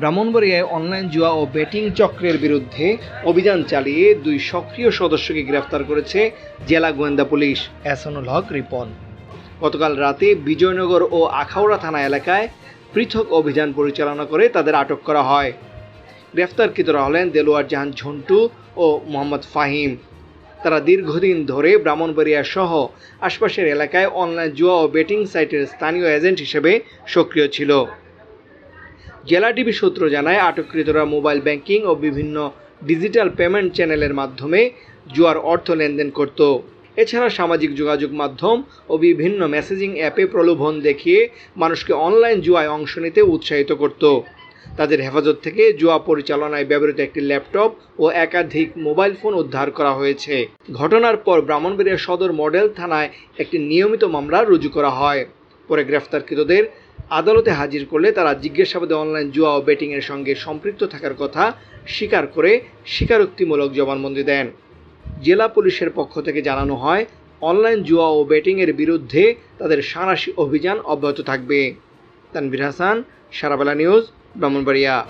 ব্রাহ্মণবাড়িয়ায় online জুয়া ও betting চক্রের বিরুদ্ধে অভিযান চালিয়ে দুই সক্রিয় সদস্যকে গ্রেফতার করেছে জেলা গোয়েন্দা পুলিশ। এসনুল হক রিপন। গতকাল রাতে বিজয়নগর ও আখাউড়া থানা এলাকায় পৃথক অভিযান পরিচালনা করে তাদের আটক করা হয়। গ্রেফতারকৃতরা হলেন দেলোয়ার জাহান ঝন্টু ও মোহাম্মদ ফাহিম। তারা দীর্ঘদিন ধরে ব্রাহ্মণবাড়িয়া সহ আশপাশের এলাকায় অনলাইন জুয়া ও বেটিং সাইটের স্থানীয় এজেন্ট হিসেবে সক্রিয় ছিল। জেলা টিভি সূত্র জানায়, আটককৃতরা মোবাইল ব্যাংকিং ও বিভিন্ন ডিজিটাল পেমেন্ট চ্যানেলের মাধ্যমে জুয়ার অর্থ লেনদেন করত। এছাড়া সামাজিক যোগাযোগ মাধ্যম ও বিভিন্ন মেসেজিং অ্যাপে প্রলোভন দেখিয়ে মানুষকে অনলাইন জুয়ায় অংশ নিতে উৎসাহিত করত। তাদের হেফাজত থেকে জুয়া পরিচালনায় ব্যবহৃত একটি ল্যাপটপ ও একাধিক মোবাইল ফোন উদ্ধার করা হয়েছে। ঘটনার পর ব্রাহ্মণবাড়িয়া সদর মডেল থানায় একটি নিয়মিত মামলা রুজু করা হয়। পরে গ্রেফতারকৃতদের আদালতে হাজির করলে তারা জিজ্ঞাসাবাদে অনলাইন জুয়া ও বেটিংয়ের সঙ্গে সম্পৃক্ত থাকার কথা স্বীকার করে স্বীকারোক্তিমূলক জবানবন্দি দেন। জেলা পুলিশের পক্ষ থেকে জানানো হয়, অনলাইন জুয়া ও বেটিংয়ের বিরুদ্ধে তাদের সাঁড়াশি অভিযান অব্যাহত থাকবে। তানভীর হাসান, সারাবেলা নিউজ, ব্রাহ্মণবাড়িয়া।